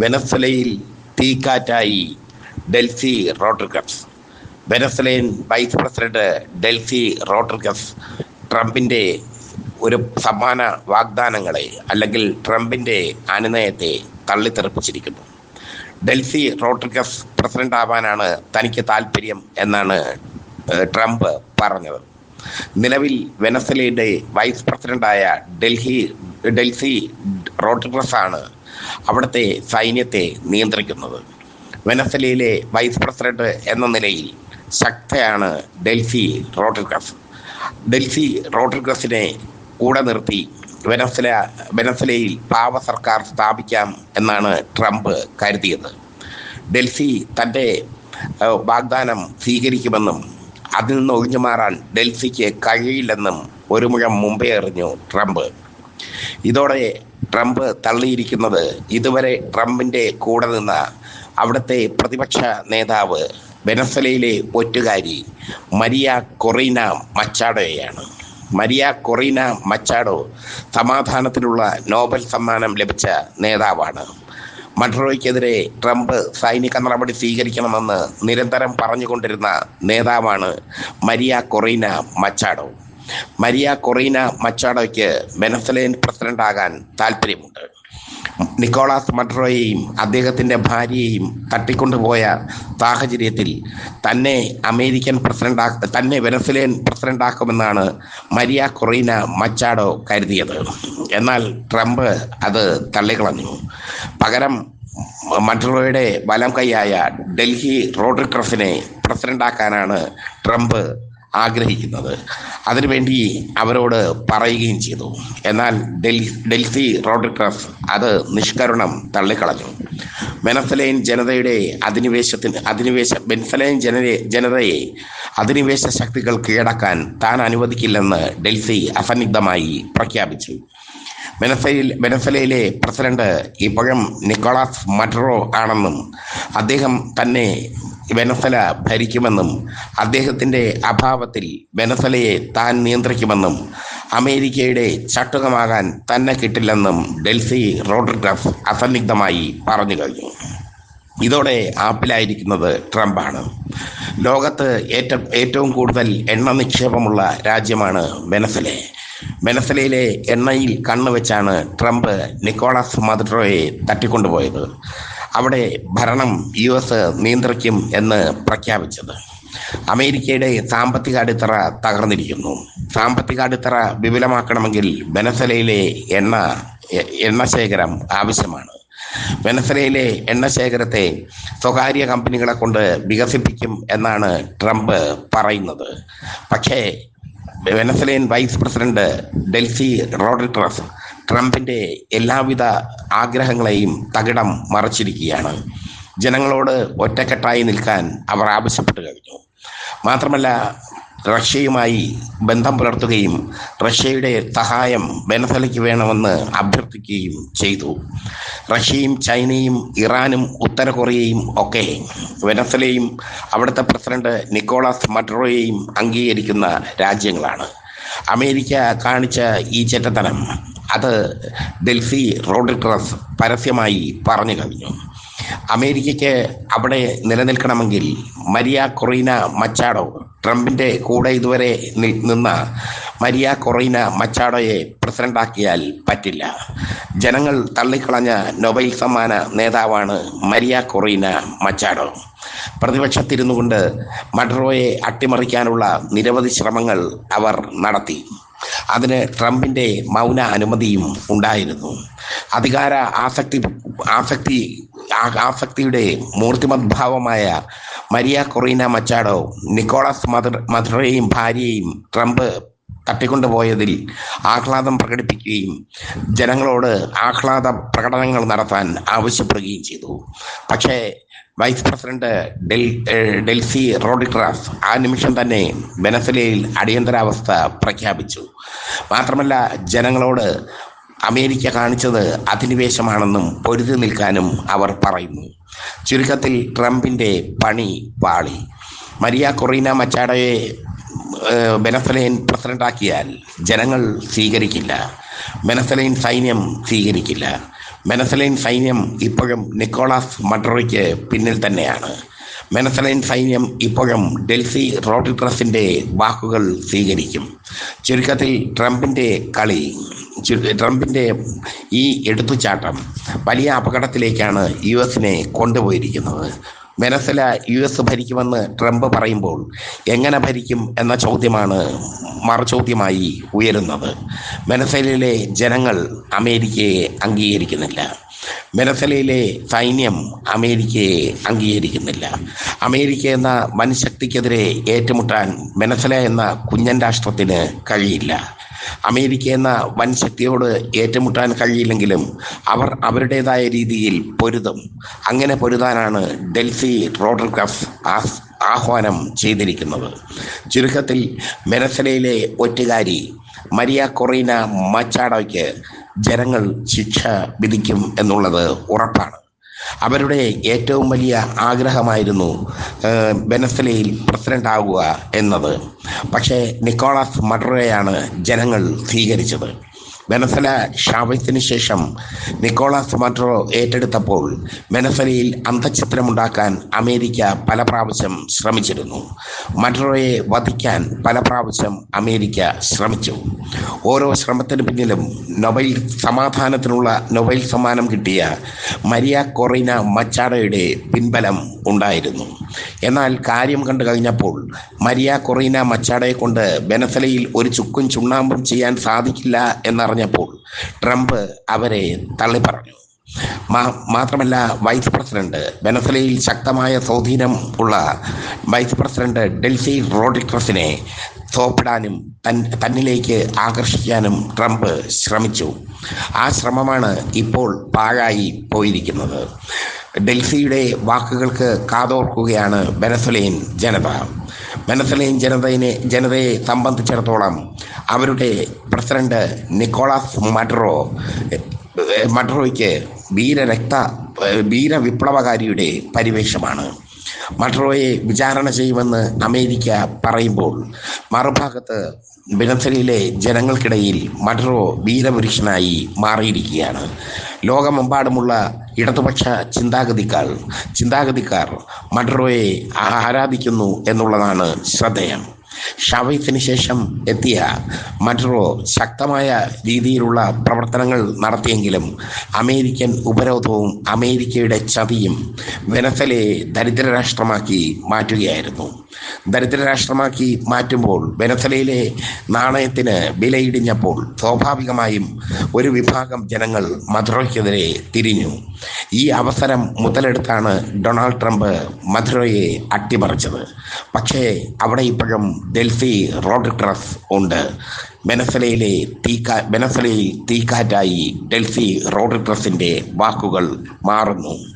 വെനസ്വലയിൽ തീക്കാറ്റായി Delcy Rodriguez. വെനസ്വലയൻ vice president Delcy Rodriguez ട്രംപിന്റെ ഒരു സമാന വാഗ്ദാനങ്ങളെ അല്ലെങ്കിൽ ട്രംപിന്റെ അനുനയത്തെ തള്ളിത്തെറിപ്പിച്ചിരിക്കുന്നു. ഡൽഹി റോഡ്രിഗസ് പ്രസിഡന്റ് ആവാനാണ് തനിക്ക് താല്പര്യം എന്നാണ് ട്രംപ് പറഞ്ഞത്. നിലവിൽ വെനസ്വലയുടെ വൈസ് പ്രസിഡന്റായ ഡൽഹി ഡൽഹി റോഡ്രിഗസ് ആണ് അവിടുത്തെ സൈന്യത്തെ നിയന്ത്രിക്കുന്നത്. വെനസലയിലെ വൈസ് പ്രസിഡന്റ് എന്ന നിലയിൽ ശക്തയാണ് ഡൽഹി റോഡ്രിഗസ് ഡൽഹി റോഡ്രിഗസിനെ കൂടെ നിർത്തി വെനസല വെനസലയിൽ പാവ സർക്കാർ സ്ഥാപിക്കാം എന്നാണ് ട്രംപ് കരുതിയത്. ഡൽഹി തന്റെ വാഗ്ദാനം സ്വീകരിക്കുമെന്നും അതിൽ നിന്ന് ഒഴിഞ്ഞു മാറാൻ ഡൽഹിക്ക് കഴിയില്ലെന്നും ഒരു മുഴം മുമ്പേ എറിഞ്ഞു ട്രംപ്. ഇതോടെ ട്രംപ് തള്ളിയിരിക്കുന്നത് ഇതുവരെ ട്രംപിന്റെ കൂടെ നിന്ന അവിടുത്തെ പ്രതിപക്ഷ നേതാവ് വെനസലയിലെ ഒറ്റുകാരി മരിയ കൊറീന മച്ചാഡോയാണ് മരിയ കൊറീന മച്ചാഡോ സമാധാനത്തിനുള്ള നോബൽ സമ്മാനം ലഭിച്ച നേതാവാണ്. മഡ്രോയ്ക്കെതിരെ ട്രംപ് സൈനിക നടപടി സ്വീകരിക്കണമെന്ന് നിരന്തരം പറഞ്ഞുകൊണ്ടിരുന്ന നേതാവാണ് Maria Corina Machado. Maria Corina മച്ചാഡോയ്ക്ക് Venezuelan പ്രസിഡന്റാകാൻ താല്പര്യമുണ്ട് നിക്കോളാസ് മഡ്രോയെയും അദ്ദേഹത്തിന്റെ ഭാര്യയെയും തട്ടിക്കൊണ്ടുപോയ സാഹചര്യത്തിൽ തന്നെ അമേരിക്കൻ പ്രസിഡന്റാ തന്നെ വെനസ്വലയൻ പ്രസിഡന്റാക്കുമെന്നാണ് മരിയ കൊറീന മച്ചാഡോ കരുതിയത്. എന്നാൽ ട്രംപ് അത് തള്ളിക്കളഞ്ഞു. പകരം മഡ്രോയുടെ വലം കൈയായ ഡൽഹി റോഡ്രിക്രസിനെ പ്രസിഡന്റാക്കാനാണ് ട്രംപ് ആഗ്രഹിക്കുന്നത്. അതിനുവേണ്ടി അവരോട് പറയുകയും ചെയ്തു. എന്നാൽ ഡൽഹി ഡെൽസി റോഡ്രിക്രസ് അത് നിഷ്കരണം തള്ളിക്കളഞ്ഞു. വെനസ്വലയൻ ജനതയുടെ അധിനിവേശത്തിന് അധിനിവേശ ബെൻസലൈൻ ജനതയെ ജനതയെ അധിനിവേശ ശക്തികൾ കീഴടക്കാൻ താൻ അനുവദിക്കില്ലെന്ന് ഡൽഹി അസന്നിഗ്ധമായി പ്രഖ്യാപിച്ചു. വെനസ്വലയിൽ വെനസലയിലെ പ്രസിഡന്റ് ഇപ്പോഴും നിക്കോളാസ് മഡ്രോ ആണെന്നും അദ്ദേഹം തന്നെ വെനസ്വല ഭരിക്കുമെന്നും അദ്ദേഹത്തിന്റെ അഭാവത്തിൽ വെനസലയെ താൻ നിയന്ത്രിക്കുമെന്നും അമേരിക്കയുടെ ചട്ടുകമാകാൻ തന്നെ കിട്ടില്ലെന്നും ഡെൽസി റോഡ്രിഗസ് അസന്നിഗ്ധമായി പറഞ്ഞു കഴിഞ്ഞു. ഇതോടെ ആപ്പിലായിരിക്കുന്നത് ട്രംപാണ്. ലോകത്ത് ഏറ്റവും ഏറ്റവും കൂടുതൽ എണ്ണ നിക്ഷേപമുള്ള രാജ്യമാണ് വെനസലെ വെനസലയിലെ എണ്ണയിൽ കണ്ണുവെച്ചാണ് ട്രംപ് നിക്കോളാസ് മദുറോയെ തട്ടിക്കൊണ്ടുപോയത്. അവിടെ ഭരണം യു എസ് നിയന്ത്രിക്കും എന്ന് പ്രഖ്യാപിച്ചത്. അമേരിക്കയുടെ സാമ്പത്തിക അടിത്തറ തകർന്നിരിക്കുന്നു. സാമ്പത്തിക അടിത്തറ വിപുലമാക്കണമെങ്കിൽ വെനസലയിലെ എണ്ണ എണ്ണ ശേഖരം ആവശ്യമാണ്. വെനസലയിലെ എണ്ണ ശേഖരത്തെ സ്വകാര്യ കമ്പനികളെ കൊണ്ട് വികസിപ്പിക്കും എന്നാണ് ട്രംപ് പറയുന്നത്. പക്ഷേ Venezuelan vice president Delcy Rodriguez ട്രംപിന്റെ എല്ലാവിധ ആഗ്രഹങ്ങളെയും തകിടം മറച്ചിരിക്കുകയാണ്. ജനങ്ങളോട് ഒറ്റക്കെട്ടായി നിൽക്കാൻ അവർ ആവശ്യപ്പെട്ടു കഴിഞ്ഞു. മാത്രമല്ല റഷ്യയുമായി ബന്ധം പുലർത്തുകയും റഷ്യയുടെ സഹായം വെനസ്വലയ്ക്ക് വേണമെന്ന് അഭ്യർത്ഥിക്കുകയും ചെയ്തു. റഷ്യയും ചൈനയും ഇറാനും ഉത്തര കൊറിയയും ഒക്കെ വെനസലയും അവിടുത്തെ പ്രസിഡന്റ് നിക്കോളാസ് മട്രോയെയും അംഗീകരിക്കുന്ന രാജ്യങ്ങളാണ്. അമേരിക്ക കാണിച്ച ഈ ചെറ്റത്തനം അത് ഡൽഹി റോഡ്രിക്രസ് പരസ്യമായി പറഞ്ഞു കഴിഞ്ഞു. അമേരിക്കയ്ക്ക് അവിടെ നിലനിൽക്കണമെങ്കിൽ മരിയ കൊറീന മച്ചാഡോ ട്രംപിന്റെ കൂടെ ഇതുവരെ നിന്ന മരിയ കൊറീന മച്ചാഡോയെ പ്രസിഡന്റാക്കിയാൽ പറ്റില്ല. ജനങ്ങൾ തള്ളിക്കളഞ്ഞ നൊബൈൽ സമ്മാന നേതാവാണ് മരിയ കൊറീന മച്ചാഡോ. പ്രതിപക്ഷത്തിരുന്നു കൊണ്ട് മഡറോയെ അട്ടിമറിക്കാനുള്ള നിരവധി ശ്രമങ്ങൾ അവർ നടത്തി. അതിന് ട്രംപിന്റെ മൗന അനുമതിയും ഉണ്ടായിരുന്നു. അധികാര ആസക്തി ആസക്തി ആസക്തിയുടെ മൂർത്തിമദ്ഭാവമായ Maria Corina Machado Nicolas Maduro മദറേയും ഭാര്യയെയും ട്രംപ് തട്ടിക്കൊണ്ടുപോയതിൽ ആഹ്ലാദം പ്രകടിപ്പിക്കുകയും ജനങ്ങളോട് ആഹ്ലാദ പ്രകടനങ്ങൾ നടത്താൻ ആവശ്യപ്പെടുകയും ചെയ്തു. പക്ഷേ vice president Del Delcy Rodriguez ആ നിമിഷം തന്നെ വെനസലയിൽ അടിയന്തരാവസ്ഥ പ്രഖ്യാപിച്ചു. മാത്രമല്ല ജനങ്ങളോട് അമേരിക്ക കാണിച്ചത് അധിനിവേശമാണെന്നും പൊരുതി നിൽക്കാനും അവർ പറയുന്നു. ചുരുക്കത്തിൽ ട്രംപിന്റെ പണി പാളി. മരിയ കൊറീന മച്ചാടയെ ബെനസലൈൻ പ്രസിഡന്റാക്കിയാൽ ജനങ്ങൾ സ്വീകരിക്കില്ല. ബെനസലൈൻ സൈന്യം സ്വീകരിക്കില്ല. ബെനസലൈൻ സൈന്യം ഇപ്പോഴും നിക്കോളാസ് മഡ്രോയ്ക്ക് പിന്നിൽ തന്നെയാണ്. മെനസലൈൻ സൈന്യം ഇപ്പോഴും ഡെൽസി റോഡ്രിഗ്രസിന്റെ വാക്കുകൾ സ്വീകരിക്കും. ചുരുക്കത്തിൽ ട്രംപിന്റെ കളി ട്രംപിന്റെ ഈ എടുത്തുചാട്ടം വലിയ അപകടത്തിലേക്കാണ് യു എസിനെ കൊണ്ടുപോയിരിക്കുന്നത്. വെനസല യു എസ് ഭരിക്കുമെന്ന് ട്രംപ് പറയുമ്പോൾ എങ്ങനെ ഭരിക്കും എന്ന ചോദ്യമാണ് മറുചോദ്യമായി ഉയരുന്നത്. വെനസലയിലെ ജനങ്ങൾ അമേരിക്കയെ അംഗീകരിക്കുന്നില്ല. വെനസലയിലെ സൈന്യം അമേരിക്കയെ അംഗീകരിക്കുന്നില്ല. അമേരിക്ക എന്ന വൻശക്തിക്കെതിരെ ഏറ്റുമുട്ടാൻ വെനസല എന്ന കുഞ്ഞൻ രാഷ്ട്രത്തിന് കഴിയില്ല. അമേരിക്ക എന്ന വൻ ശക്തിയോട് ഏറ്റുമുട്ടാൻ കഴിയില്ലെങ്കിലും അവർ അവരുടേതായ രീതിയിൽ പൊരുതും. അങ്ങനെ പൊരുതാനാണ് ഡൽഹി റോഡർഗ്രഫ് ആഹ് ആഹ്വാനം ചെയ്തിരിക്കുന്നത്. ചുരുക്കത്തിൽ വെനസലയിലെ ഒറ്റുകാരി മരിയ കൊറീന മച്ചാഡോയ്ക്ക് ജനങ്ങൾ ശിക്ഷ വിധിക്കും എന്നുള്ളത് ഉറപ്പാണ്. അവരുടെ ഏറ്റവും വലിയ ആഗ്രഹമായിരുന്നു ബെനസലയിൽ പ്രസിഡന്റ് ആകുക എന്നത്. പക്ഷേ നിക്കോളാസ് മഡ്രോയാണ് ജനങ്ങൾ സ്വീകരിച്ചത്. വെനസ്വല ഷാവൈസിന് ശേഷം നിക്കോളാസ് മട്രോ ഏറ്റെടുത്തപ്പോൾ മെനസലയിൽ അന്തഛിദ്രമുണ്ടാക്കാൻ അമേരിക്ക പല പ്രാവശ്യം ശ്രമിച്ചിരുന്നു. മട്രോയെ വധിക്കാൻ പല പ്രാവശ്യം അമേരിക്ക ശ്രമിച്ചു. ഓരോ ശ്രമത്തിന് പിന്നിലും നൊബൈൽ സമാധാനത്തിനുള്ള നൊബൈൽ സമ്മാനം കിട്ടിയ മരിയ കൊറീന മച്ചാഡോയുടെ പിൻബലം ഉണ്ടായിരുന്നു. എന്നാൽ കാര്യം കണ്ടു കഴിഞ്ഞപ്പോൾ മരിയ കൊറീന മച്ചാഡോയെ കൊണ്ട് ബെനസലയിൽ ഒരു ചുക്കും ചുണ്ണാമ്പും ചെയ്യാൻ സാധിക്കില്ല എന്നറിഞ്ഞപ്പോൾ ട്രംപ് അവരെ തള്ളിപ്പറഞ്ഞു പറഞ്ഞു. മാത്രമല്ല വൈസ് പ്രസിഡന്റ് വെനസലയിൽ ശക്തമായ സ്വാധീനം ഉള്ള വൈസ് പ്രസിഡന്റ് ഡെൽസി റോഡിക്രസിനെ തോപ്പിടാനും തൻ തന്നിലേക്ക് ആകർഷിക്കാനും ട്രംപ് ശ്രമിച്ചു. ആ ശ്രമമാണ് ഇപ്പോൾ പാഴായി പോയിരിക്കുന്നത്. ഡെൽസിയുടെ വാക്കുകൾക്ക് കാതോർക്കുകയാണ് വെനസ്വലയൻ ജനത. വെനസ്വലയൻ ജനതയെ ജനതയെ സംബന്ധിച്ചിടത്തോളം അവരുടെ പ്രസിഡന്റ് നിക്കോളാസ് മഡ്രോ മഡ്രോയ്ക്ക് വീരരക്ത വീര വിപ്ലവകാരിയുടെ പരിവേഷമാണ്. മഡ്രോയെ വിചാരണ ചെയ്യുമെന്ന് അമേരിക്ക പറയുമ്പോൾ മറുഭാഗത്ത് വെനസ്വലയിലെ ജനങ്ങൾക്കിടയിൽ മഡറോ വീരപുരുഷനായി മാറിയിരിക്കുകയാണ്. ലോകമെമ്പാടുമുള്ള ഇടതുപക്ഷ ചിന്താഗതിക്കാർ ചിന്താഗതിക്കാർ മഡറോയെ ആരാധിക്കുന്നു എന്നുള്ളതാണ് ശ്രദ്ധേയം. ഷാവൈസിന് ശേഷം എത്തിയ മഡറോ ശക്തമായ രീതിയിലുള്ള പ്രവർത്തനങ്ങൾ നടത്തിയെങ്കിലും അമേരിക്കൻ ഉപരോധവും അമേരിക്കയുടെ ചതിയും വെനസലയെ ദരിദ്ര രാഷ്ട്രമാക്കി മാറ്റുകയായിരുന്നു. ദരിദ്ര രാഷ്ട്രമാക്കി മാറ്റുമ്പോൾ വെനസലയിലെ നാണയത്തിന് വിലയിടിഞ്ഞപ്പോൾ സ്വാഭാവികമായും ഒരു വിഭാഗം ജനങ്ങൾ മധുരയ്ക്കെതിരെ തിരിഞ്ഞു. ഈ അവസരം മുതലെടുത്താണ് ഡൊണാൾഡ് ട്രംപ് മധുരയെ അട്ടിമറിച്ചത്. പക്ഷേ അവിടെ ഇപ്പോഴും ഡൽഹി റോഡ് ട്രസ് ഉണ്ട്. വെനസലയിലെ തീക്കാ വെനസലയിൽ തീക്കാറ്റായി ഡൽഹി റോഡ് ട്രസിന്റെ വാക്കുകൾ മാറുന്നു.